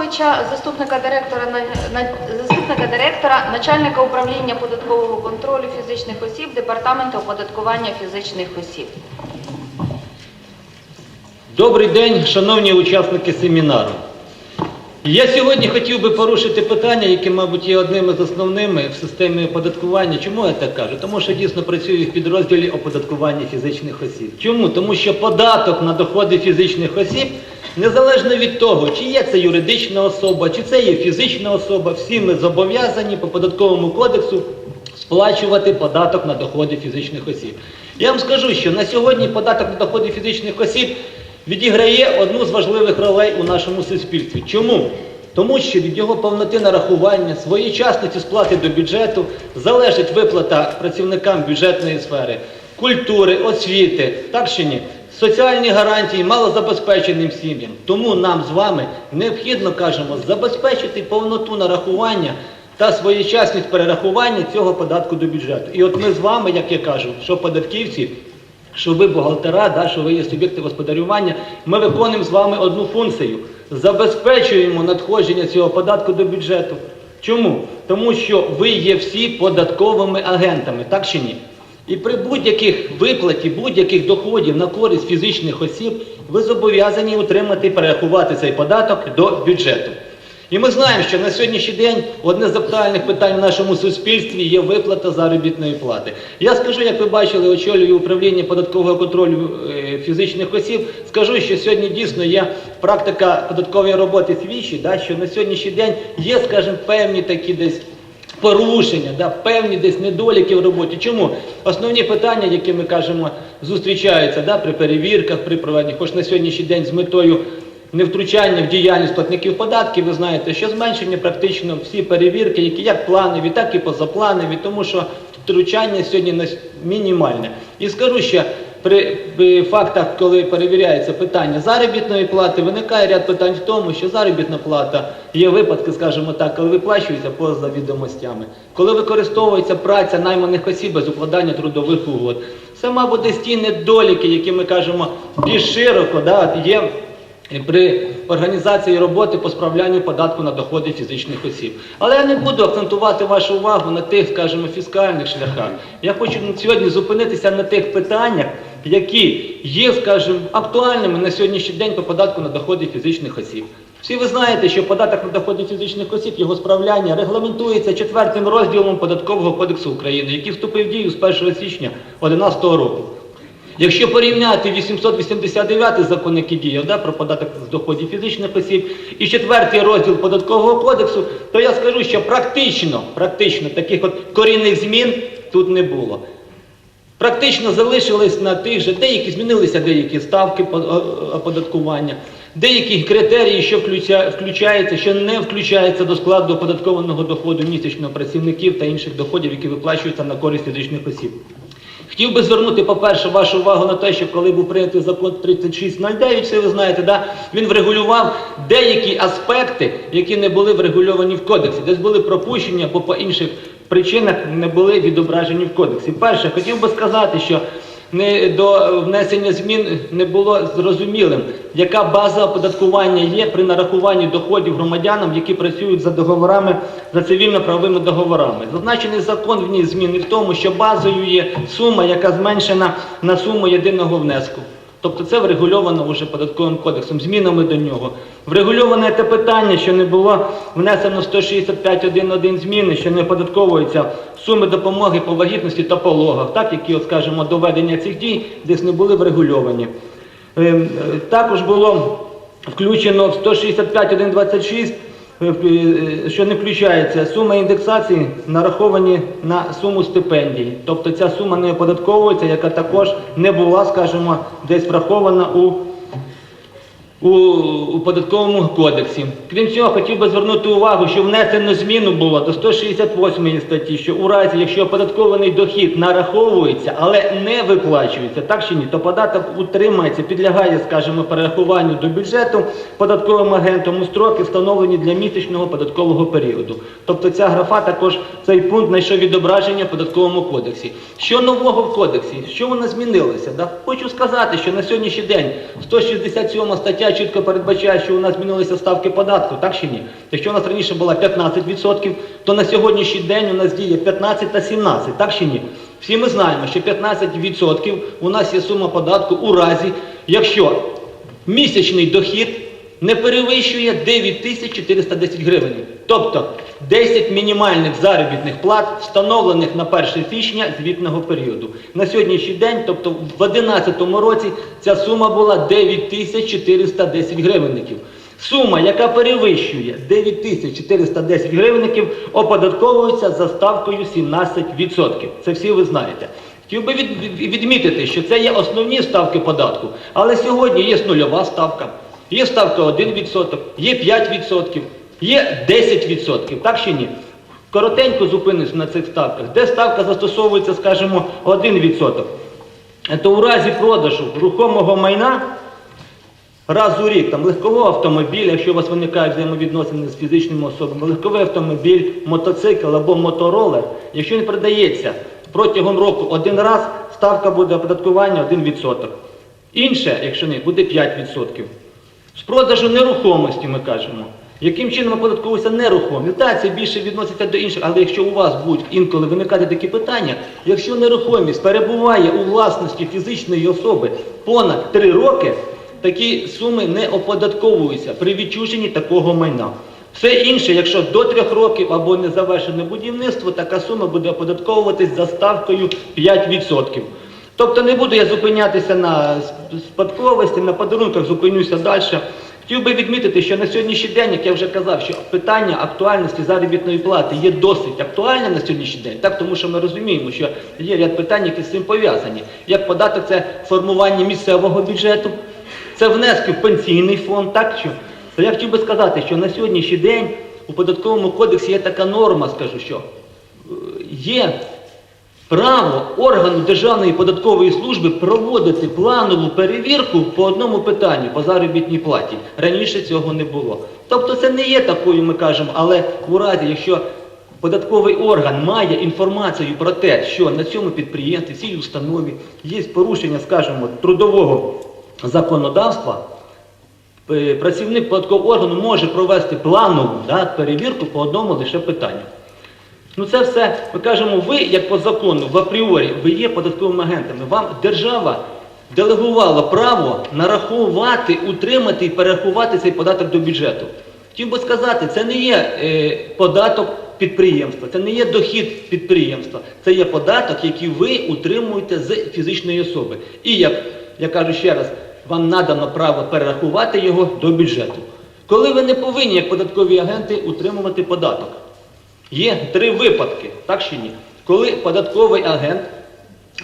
Ростиславовича, заступника директора, заступника директора, начальника управління податкового контролю фізичних осіб Департаменту оподаткування фізичних осіб. Добрий день, шановні учасники семінару. Я сьогодні хотів би порушити питання, яке, мабуть, є одним із основними в системі оподаткування. Чому я так кажу? Тому що дійсно працюю в підрозділі оподаткування фізичних осіб. Чому? Тому що податок на доходи фізичних осіб, незалежно від того, чи є це юридична особа, чи це є фізична особа, всі ми зобов'язані по податковому кодексу сплачувати податок на доходи фізичних осіб. Я вам скажу, що на сьогодні податок на доходи фізичних осіб відіграє одну з важливих ролей у нашому суспільстві. Чому? Тому що від його повноти нарахування, своєчасності сплати до бюджету залежить виплата працівникам бюджетної сфери, культури, освіти, так чи ні? Соціальні гарантії малозабезпеченим сім'ям. Тому нам з вами необхідно, кажемо, забезпечити повноту нарахування та своєчасність перерахування цього податку до бюджету. І от ми з вами, як я кажу, що податківці, що ви бухгалтера, да, що ви є суб'єкти господарювання, ми виконуємо з вами одну функцію. Забезпечуємо надходження цього податку до бюджету. Чому? Тому що ви є всі податковими агентами, так чи ні? І при будь-яких виплаті, будь-яких доходів на користь фізичних осіб, ви зобов'язані утримати і перерахувати цей податок до бюджету. І ми знаємо, що на сьогоднішній день одне з актуальних питань в нашому суспільстві є виплата заробітної плати. Я скажу, як ви бачили, очолюю управління податкового контролю е, фізичних осіб. Скажу, що сьогодні дійсно є практика податкової роботи свідчить, да, що на сьогоднішній день є, скажімо, певні такі десь. Порушення, да, певні десь недоліки в роботі. Чому? Основні питання, які ми кажемо, зустрічаються да, при перевірках, при проведенні, хоч на сьогоднішній день з метою невтручання в діяльність платників податків, ви знаєте, що зменшені практично всі перевірки, які як планові, так і позапланові, тому що втручання сьогодні мінімальне. І скажу ще, при, фактах, коли перевіряється питання заробітної плати, виникає ряд питань в тому, що заробітна плата є випадки, скажімо так, коли виплачується поза відомостями, коли використовується праця найманих осіб без укладання трудових угод. Це, мабуть, десь ті недоліки, які ми кажемо більш широко, да, є при організації роботи по справлянню податку на доходи фізичних осіб. Але я не буду акцентувати вашу увагу на тих, скажімо, фіскальних шляхах. Я хочу сьогодні зупинитися на тих питаннях, які є, скажімо, актуальними на сьогоднішній день по податку на доходи фізичних осіб. Всі ви знаєте, що податок на доходи фізичних осіб, його справляння регламентується четвертим розділом Податкового кодексу України, який вступив в дію з 1 січня 2011 року. Якщо порівняти 889 закон, який діяв да, про податок з доходів фізичних осіб, і четвертий розділ податкового кодексу, то я скажу, що практично, практично таких от корінних змін тут не було. Практично залишились на тих же, деякі змінилися деякі ставки оподаткування, деякі критерії, що включа- включається, що не включається до складу оподаткованого доходу місячного працівників та інших доходів, які виплачуються на користь фізичних осіб. Хотів би звернути, по-перше, вашу увагу на те, що коли був прийнятий закон 3609, все ви знаєте, да, він врегулював деякі аспекти, які не були врегульовані в кодексі, десь були пропущення, бо по інших причинах не були відображені в кодексі. Перше, хотів би сказати, що не до внесення змін не було зрозумілим, яка база оподаткування є при нарахуванні доходів громадянам, які працюють за договорами, за цивільно-правовими договорами. Зазначений закон вніс зміни в тому, що базою є сума, яка зменшена на суму єдиного внеску. Тобто це врегульовано вже податковим кодексом, змінами до нього. Врегульоване те питання, що не було внесено 165.1.1 зміни, що не оподатковуються суми допомоги по вагітності та пологах, так, які, от, скажімо, доведення цих дій десь не були врегульовані. Ем, е, Також було включено в 165.1.26 е, е, що не включається сума індексації, нараховані на суму стипендій. Тобто ця сума не оподатковується, яка також не була, скажімо, десь врахована у у, у податковому кодексі. Крім цього, хотів би звернути увагу, що внесено зміну було до 168 статті, що у разі, якщо оподаткований дохід нараховується, але не виплачується, так чи ні, то податок утримається, підлягає, скажімо, перерахуванню до бюджету податковим агентом у строки, встановлені для місячного податкового періоду. Тобто ця графа також цей пункт знайшов відображення в податковому кодексі. Що нового в кодексі? Що воно змінилося? Да? Хочу сказати, що на сьогоднішній день 167 стаття чітко передбачає, що у нас змінилися ставки податку, так чи ні? Якщо у нас раніше була 15%, то на сьогоднішній день у нас діє 15 та 17, так чи ні? Всі ми знаємо, що 15% у нас є сума податку у разі, якщо місячний дохід не перевищує 9410 гривень. Тобто 10 мінімальних заробітних плат, встановлених на 1 січня звітного періоду. На сьогоднішній день, тобто в 2011 році, ця сума була 9410 гривенників. Сума, яка перевищує 9410 гривенників, оподатковується за ставкою 17%. Це всі ви знаєте. Хотів би від- від- відмітити, що це є основні ставки податку, але сьогодні є нульова ставка, є ставка 1%, є 5%, є 10%, так чи ні? Коротенько зупинюсь на цих ставках. Де ставка застосовується, скажімо, 1%, то у разі продажу рухомого майна раз у рік, там легкового автомобіля, якщо у вас виникають взаємовідносини з фізичними особами, легковий автомобіль, мотоцикл або моторолер, якщо він продається протягом року один раз, ставка буде оподаткування 1%. Інше, якщо не, буде 5%. З продажу нерухомості ми кажемо. Яким чином оподатковується нерухомість? Так, це більше відноситься до інших, але якщо у вас будуть інколи виникати такі питання, якщо нерухомість перебуває у власності фізичної особи понад 3 роки, такі суми не оподатковуються при відчуженні такого майна. Все інше, якщо до 3 років або не завершене будівництво, така сума буде оподатковуватись за ставкою 5%. Тобто не буду я зупинятися на спадковості, на подарунках, зупинюся далі. Хотів би відмітити, що на сьогоднішній день, як я вже казав, що питання актуальності заробітної плати є досить актуальним на сьогоднішній день, так тому що ми розуміємо, що є ряд питань, які з цим пов'язані. Як податок це формування місцевого бюджету, це внески в пенсійний фонд, так що я хотів би сказати, що на сьогоднішній день у податковому кодексі є така норма, скажу, що е, є право органу Державної податкової служби проводити планову перевірку по одному питанню по заробітній платі. Раніше цього не було. Тобто це не є такою, ми кажемо, але у разі, якщо податковий орган має інформацію про те, що на цьому підприємстві, цій установі є порушення, скажімо, трудового законодавства, е, працівник податкового органу може провести планову да, перевірку по одному лише питанню. Ну це все, ми кажемо, ви, як по закону, в апріорі, ви є податковими агентами. Вам держава делегувала право нарахувати, утримати і перерахувати цей податок до бюджету. Хотів би сказати, це не є е, податок підприємства, це не є дохід підприємства, це є податок, який ви утримуєте з фізичної особи. І як я кажу ще раз, вам надано право перерахувати його до бюджету. Коли ви не повинні, як податкові агенти, утримувати податок. Є три випадки, так чи ні? Коли податковий агент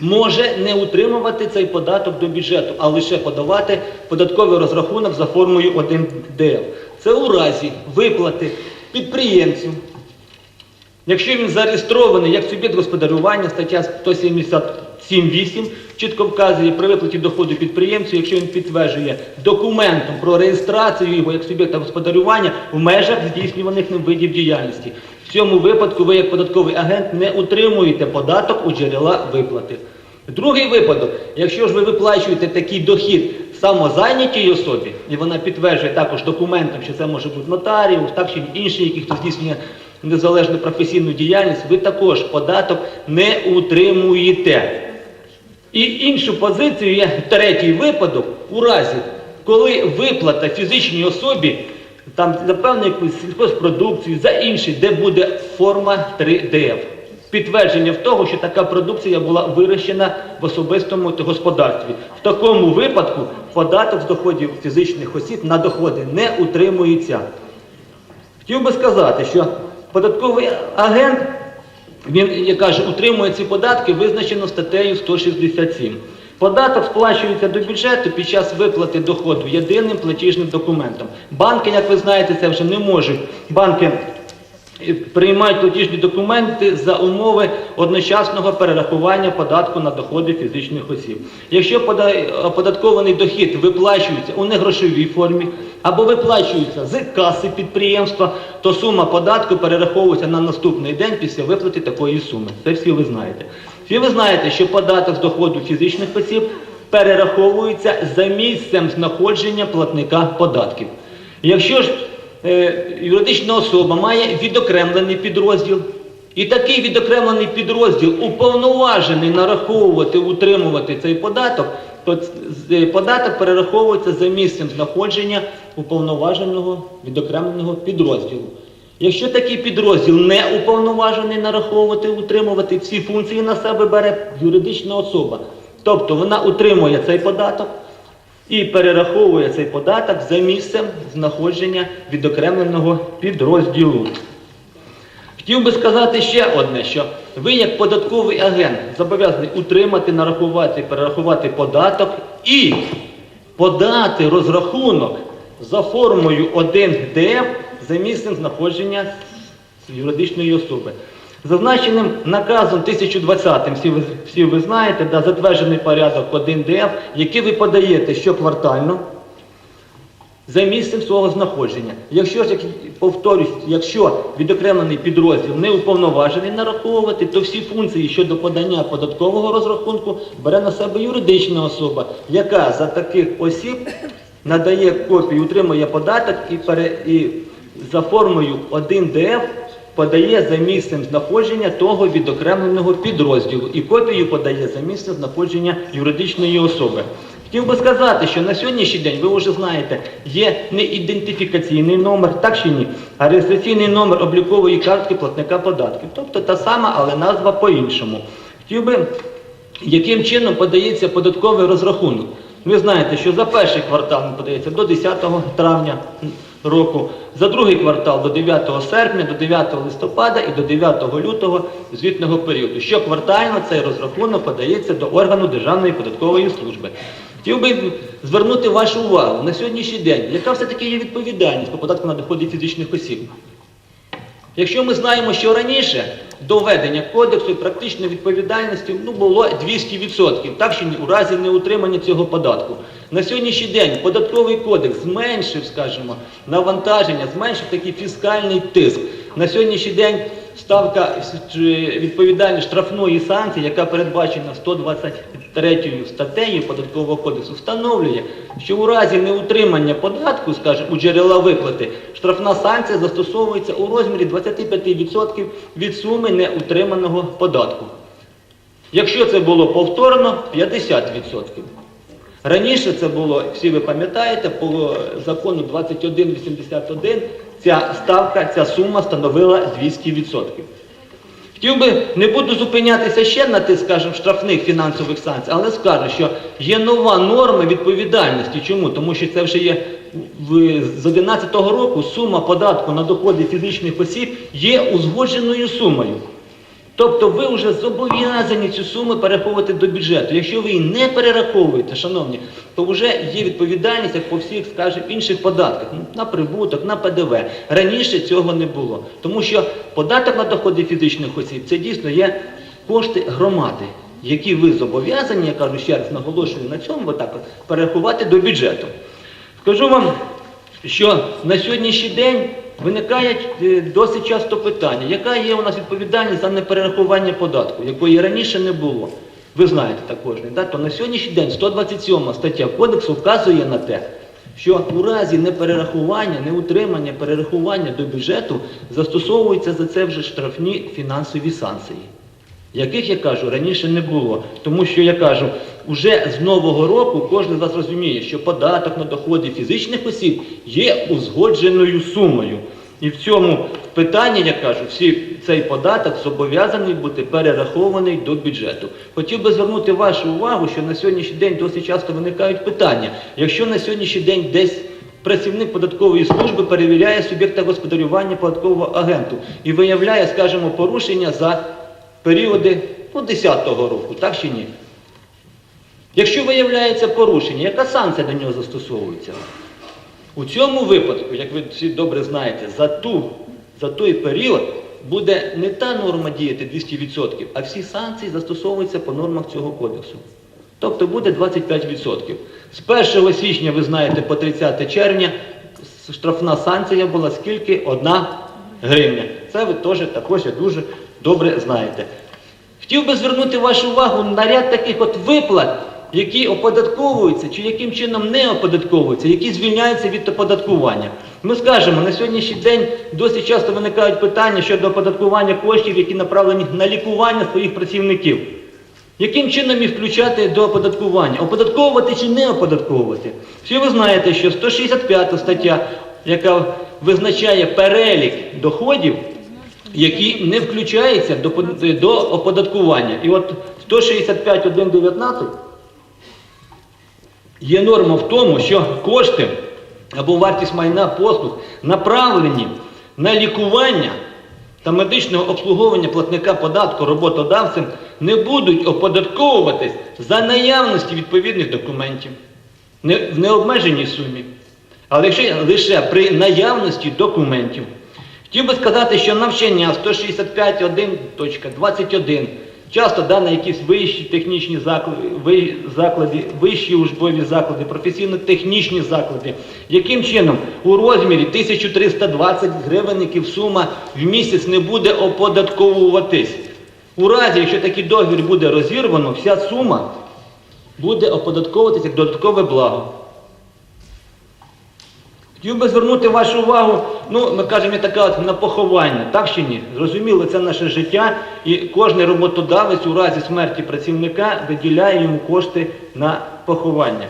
може не утримувати цей податок до бюджету, а лише подавати податковий розрахунок за формою 1ДФ. Це у разі виплати підприємцю, Якщо він зареєстрований як суб'єкт господарювання, стаття 177.8 чітко вказує при виплаті доходу підприємцю, якщо він підтверджує документом про реєстрацію його як суб'єкта господарювання в межах здійснюваних ним видів діяльності. В цьому випадку ви, як податковий агент, не утримуєте податок у джерела виплати. Другий випадок, якщо ж ви виплачуєте такий дохід самозайнятій особі, і вона підтверджує також документом, що це може бути нотаріус, так чи інший, який хто здійснює незалежну професійну діяльність, ви також податок не утримуєте. І іншу позицію є третій випадок у разі, коли виплата фізичній особі там за певну якусь сільхозпродукцію, за інший, де буде форма 3ДФ. Підтвердження в того, що така продукція була вирощена в особистому господарстві. В такому випадку податок з доходів фізичних осіб на доходи не утримується. Хотів би сказати, що податковий агент, він, я кажу, утримує ці податки, визначено статтею 167. Податок сплачується до бюджету під час виплати доходу єдиним платіжним документом. Банки, як ви знаєте, це вже не можуть. Банки е, приймають платіжні документи за умови одночасного перерахування податку на доходи фізичних осіб. Якщо пода- оподаткований дохід виплачується у негрошовій формі або виплачується з каси підприємства, то сума податку перераховується на наступний день після виплати такої суми. Це всі ви знаєте. Всі ви знаєте, що податок з доходу фізичних осіб перераховується за місцем знаходження платника податків. Якщо ж е, юридична особа має відокремлений підрозділ, і такий відокремлений підрозділ уповноважений нараховувати, утримувати цей податок, то е, податок перераховується за місцем знаходження уповноваженого відокремленого підрозділу. Якщо такий підрозділ не уповноважений нараховувати, утримувати всі функції на себе бере юридична особа. Тобто вона утримує цей податок і перераховує цей податок за місцем знаходження відокремленого підрозділу. Хотів би сказати ще одне, що ви, як податковий агент, зобов'язані утримати, нарахувати, перерахувати податок і подати розрахунок за формою 1 ДФ за місцем знаходження юридичної особи. Зазначеним наказом 1020, всі ви, всі ви знаєте, да, затверджений порядок 1 ДФ, який ви подаєте щоквартально, за місцем свого знаходження. Якщо ж, як повторюсь, якщо відокремлений підрозділ не уповноважений нараховувати, то всі функції щодо подання податкового розрахунку бере на себе юридична особа, яка за таких осіб надає копію, утримує податок і, пере, і за формою 1 ДФ подає за місцем знаходження того відокремленого підрозділу і копію подає за місцем знаходження юридичної особи. Хотів би сказати, що на сьогоднішній день, ви вже знаєте, є не ідентифікаційний номер, так чи ні, а реєстраційний номер облікової картки платника податків. Тобто та сама, але назва по-іншому. Хотів би, яким чином подається податковий розрахунок. Ви знаєте, що за перший квартал подається до 10 травня року, за другий квартал до 9 серпня, до 9 листопада і до 9 лютого звітного періоду. Щоквартально цей розрахунок подається до органу Державної податкової служби. Хотів би звернути вашу увагу на сьогоднішній день, яка все-таки є відповідальність по податку на доходи фізичних осіб. Якщо ми знаємо, що раніше до введення кодексу практичної відповідальності ну, було 200%, так що у разі неутримання цього податку. На сьогоднішній день податковий кодекс зменшив, скажімо, навантаження, зменшив такий фіскальний тиск. На сьогоднішній день ставка чи відповідальність штрафної санкції, яка передбачена 123 статтею податкового кодексу, встановлює, що у разі неутримання податку, скажімо, у джерела виплати, штрафна санкція застосовується у розмірі 25% від суми неутриманого податку. Якщо це було повторно, 50%. Раніше це було, всі ви пам'ятаєте, по закону 2181 ця ставка, ця сума становила 200%. Хотів би, не буду зупинятися ще на тих, скажімо, штрафних фінансових санкцій, але скажу, що є нова норма відповідальності. Чому? Тому що це вже є з 2011 року сума податку на доходи фізичних осіб є узгодженою сумою. Тобто ви вже зобов'язані цю суму перераховувати до бюджету. Якщо ви її не перераховуєте, шановні, то вже є відповідальність, як по всіх, скажімо, інших податках, ну, на прибуток, на ПДВ. Раніше цього не було. Тому що податок на доходи фізичних осіб це дійсно є кошти громади, які ви зобов'язані, я кажу ще раз наголошую на цьому, отак от, перерахувати до бюджету. Скажу вам, що на сьогоднішній день виникає е, досить часто питання, яка є у нас відповідальність за неперерахування податку, якої раніше не було. Ви знаєте також, не, так? то на сьогоднішній день 127 стаття Кодексу вказує на те, що у разі неперерахування, неутримання, перерахування до бюджету застосовуються за це вже штрафні фінансові санкції яких, я кажу, раніше не було. Тому що, я кажу, уже з нового року кожен з вас розуміє, що податок на доходи фізичних осіб є узгодженою сумою. І в цьому питанні, я кажу, всі цей податок зобов'язаний бути перерахований до бюджету. Хотів би звернути вашу увагу, що на сьогоднішній день досить часто виникають питання. Якщо на сьогоднішній день десь працівник податкової служби перевіряє суб'єкта господарювання податкового агенту і виявляє, скажімо, порушення за періоди ну, 10-го року, так чи ні? Якщо виявляється порушення, яка санкція до нього застосовується? У цьому випадку, як ви всі добре знаєте, за, ту, за той період буде не та норма діяти 200%, а всі санкції застосовуються по нормах цього кодексу. Тобто буде 25%. З 1 січня, ви знаєте, по 30 червня штрафна санкція була скільки? Одна гривня. Це ви теж також дуже добре знаєте. Хотів би звернути вашу увагу на ряд таких от виплат, які оподатковуються чи яким чином не оподатковуються, які звільняються від оподаткування. Ми скажемо, на сьогоднішній день досить часто виникають питання щодо оподаткування коштів, які направлені на лікування своїх працівників. Яким чином їх включати до оподаткування? Оподатковувати чи не оподатковувати? Всі ви знаєте, що 165 стаття, яка визначає перелік доходів, які не включаються до, до оподаткування. І от 165.1.19 є норма в тому, що кошти або вартість майна послуг направлені на лікування та медичного обслуговування платника податку роботодавцем не будуть оподатковуватись за наявності відповідних документів в необмеженій сумі, але лише, лише при наявності документів. Хотів би сказати, що навчання 165.1.21 часто да, на якісь вищі технічні заклади, вищі учбові заклади, професійно-технічні заклади, яким чином у розмірі 1320 гривенників сума в місяць не буде оподатковуватись. У разі, якщо такий договір буде розірвано, вся сума буде оподатковуватись як додаткове благо. Хотів би звернути вашу увагу, ну, ми кажемо, є така на поховання, так чи ні? Зрозуміло, це наше життя, і кожен роботодавець у разі смерті працівника виділяє йому кошти на поховання.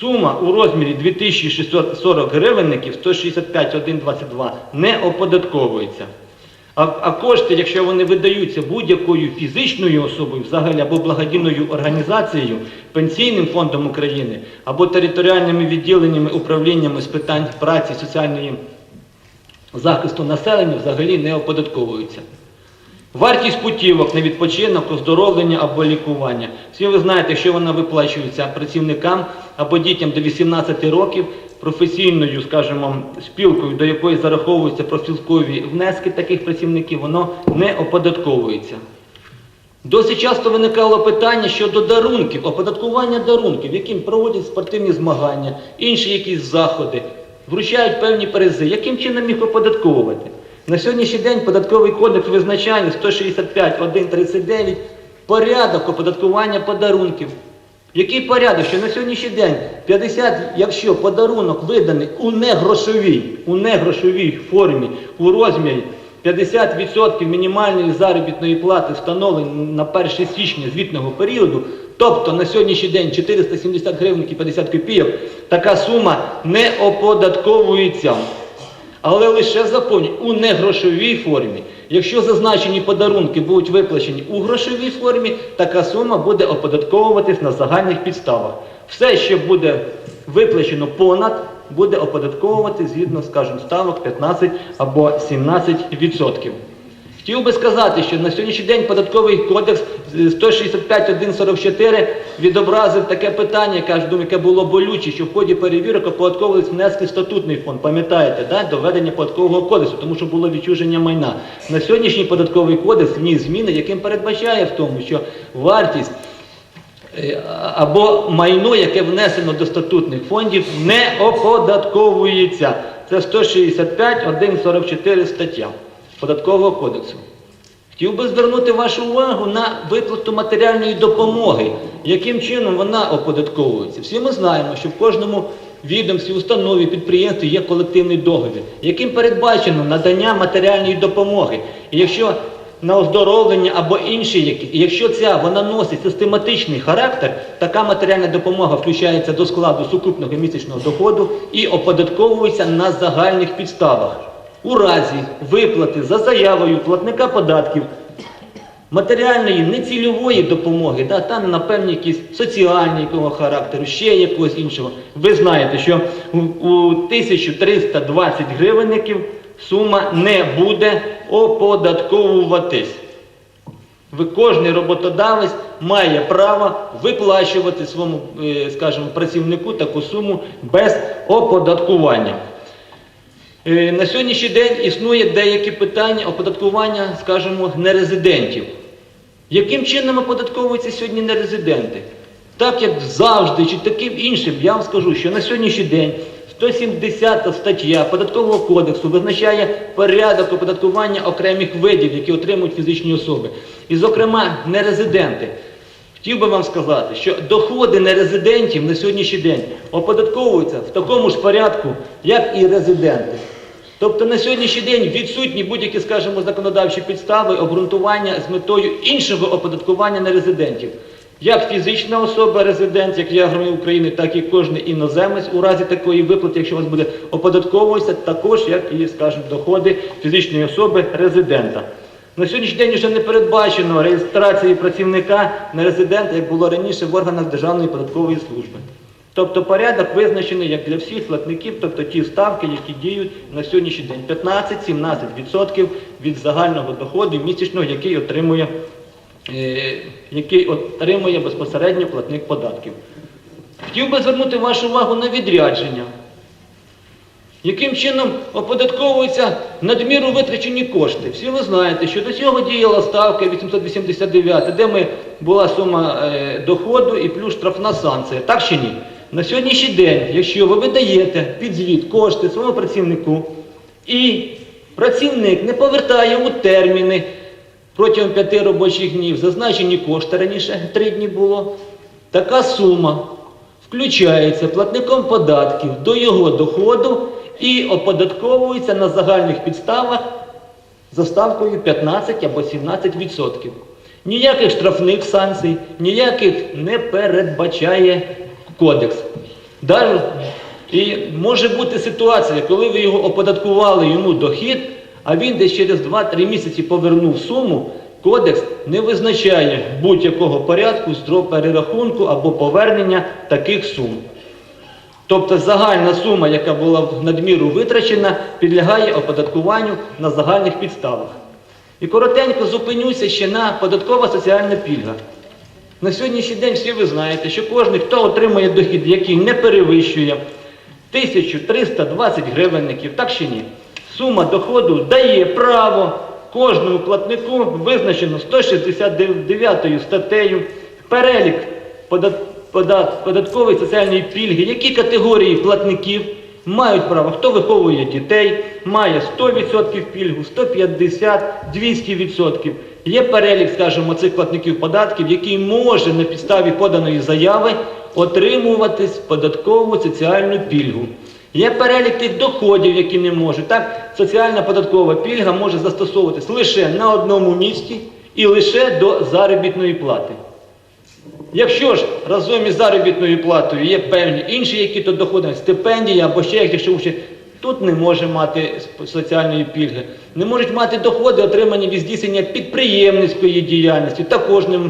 Сума у розмірі 2640 гривенників 165,122 не оподатковується. А, а кошти, якщо вони видаються будь-якою фізичною особою, взагалі або благодійною організацією, Пенсійним фондом України, або територіальними відділеннями управліннями з питань праці, соціальної захисту населення, взагалі не оподатковуються. Вартість путівок на відпочинок, оздоровлення або лікування. Всі ви знаєте, що вона виплачується працівникам або дітям до 18 років професійною, скажімо, спілкою, до якої зараховуються профспілкові внески таких працівників, воно не оподатковується. Досить часто виникало питання щодо дарунків, оподаткування дарунків, яким проводять спортивні змагання, інші якісь заходи, вручають певні призи. Яким чином їх оподатковувати? На сьогоднішній день податковий кодекс визначає 165.1.39 порядок оподаткування подарунків. Який порядок, що на сьогоднішній день 50, якщо подарунок виданий у негрошовій, у негрошовій формі у розмірі 50% мінімальної заробітної плати встановлені на 1 січня звітного періоду, тобто на сьогоднішній день 470 гривень і 50 копійок, така сума не оподатковується. Але лише запомніть, у негрошовій формі. Якщо зазначені подарунки будуть виплачені у грошовій формі, така сума буде оподатковуватись на загальних підставах. Все, що буде виплачено понад, буде оподатковувати згідно, скажімо, ставок 15 або 17%. Хотів би сказати, що на сьогоднішній день податковий кодекс е, 165.144 відобразив таке питання, яке, думаю, яке було болюче, що в ході перевірок оподатковувались внески статутний фонд, пам'ятаєте, да, до введення податкового кодексу, тому що було відчуження майна. На сьогоднішній податковий кодекс вніс зміни, яким передбачає в тому, що вартість е, або майно, яке внесено до статутних фондів, не оподатковується. Це 165.144 стаття Податкового кодексу. Хотів би звернути вашу увагу на виплату матеріальної допомоги, яким чином вона оподатковується. Всі ми знаємо, що в кожному відомстві, установі, підприємстві є колективний договір, яким передбачено надання матеріальної допомоги. І якщо на оздоровлення або інші, якщо ця вона носить систематичний характер, така матеріальна допомога включається до складу сукупного місячного доходу і оподатковується на загальних підставах. У разі виплати за заявою платника податків матеріальної нецільової допомоги, да, там на певні якісь соціальні якого характеру, ще якогось іншого. Ви знаєте, що у, у 1320 гривенників сума не буде оподатковуватись. Ви кожний роботодавець має право виплачувати своєму, е, скажімо, працівнику таку суму без оподаткування. Е, На сьогоднішній день існує деякі питання оподаткування, скажімо, нерезидентів. Яким чином оподатковуються сьогодні нерезиденти? Так як завжди, чи таким іншим, я вам скажу, що на сьогоднішній день 170 стаття Податкового кодексу визначає порядок оподаткування окремих видів, які отримують фізичні особи. І, зокрема, нерезиденти. Хотів би вам сказати, що доходи нерезидентів на сьогоднішній день оподатковуються в такому ж порядку, як і резиденти. Тобто на сьогоднішній день відсутні будь-які, скажімо, законодавчі підстави обґрунтування з метою іншого оподаткування нерезидентів. Як фізична особа резидент, як я громадянин України, так і кожен іноземець у разі такої виплати, якщо у вас буде оподатковуватися, також як і, скажімо, доходи фізичної особи резидента. На сьогоднішній день вже не передбачено реєстрації працівника на резидента, як було раніше в органах Державної податкової служби. Тобто порядок визначений як для всіх платників, тобто ті ставки, які діють на сьогоднішній день 15-17% від загального доходу місячного, який отримує, е, який отримує безпосередньо платник податків. Хотів би звернути вашу увагу на відрядження. Яким чином оподатковуються надміру витрачені кошти? Всі ви знаєте, що до цього діяла ставка 889, де ми була сума е, доходу і плюс штрафна санкція. Так чи ні? На сьогоднішній день, якщо ви видаєте під звіт кошти своєму працівнику, і працівник не повертає у терміни протягом п'яти робочих днів зазначені кошти раніше три дні було, така сума включається платником податків до його доходу і оподатковується на загальних підставах за ставкою 15 або 17%. Ніяких штрафних санкцій, ніяких не передбачає кодекс. Даже, і може бути ситуація, коли ви його оподаткували йому дохід, а він десь через 2-3 місяці повернув суму, кодекс не визначає будь-якого порядку строк перерахунку або повернення таких сум. Тобто загальна сума, яка була в надміру витрачена, підлягає оподаткуванню на загальних підставах. І коротенько зупинюся ще на податкова соціальна пільга. На сьогоднішній день всі ви знаєте, що кожен, хто отримує дохід, який не перевищує 1320 гривенників, так чи ні? Сума доходу дає право кожному платнику, визначено 169 статтею, перелік подат- подат- податкової соціальної пільги, які категорії платників мають право, хто виховує дітей, має 100% пільгу, 150, 200%. Є перелік, скажімо, цих платників податків, який може на підставі поданої заяви отримувати податкову соціальну пільгу. Є перелік тих доходів, які не можуть. Так, соціальна податкова пільга може застосовуватись лише на одному місці і лише до заробітної плати. Якщо ж разом із заробітною платою є певні інші які то доходи, стипендії або ще ще тут не може мати соціальної пільги. Не можуть мати доходи, отримані від здійснення підприємницької діяльності, також не,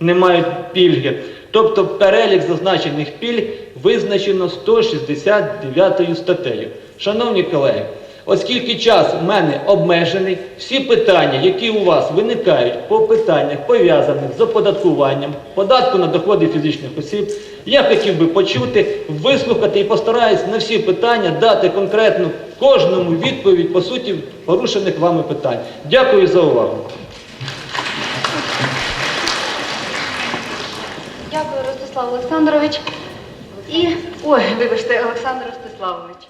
не мають пільги. Тобто перелік зазначених пільг визначено 169 статтею. Шановні колеги, Оскільки час в мене обмежений, всі питання, які у вас виникають по питаннях, пов'язаних з оподаткуванням, податку на доходи фізичних осіб, я хотів би почути, вислухати і постараюсь на всі питання дати конкретну кожному відповідь по суті порушених вами питань. Дякую за увагу. Дякую, Ростислав Олександрович. І ой, вибачте, Олександр Ростиславович.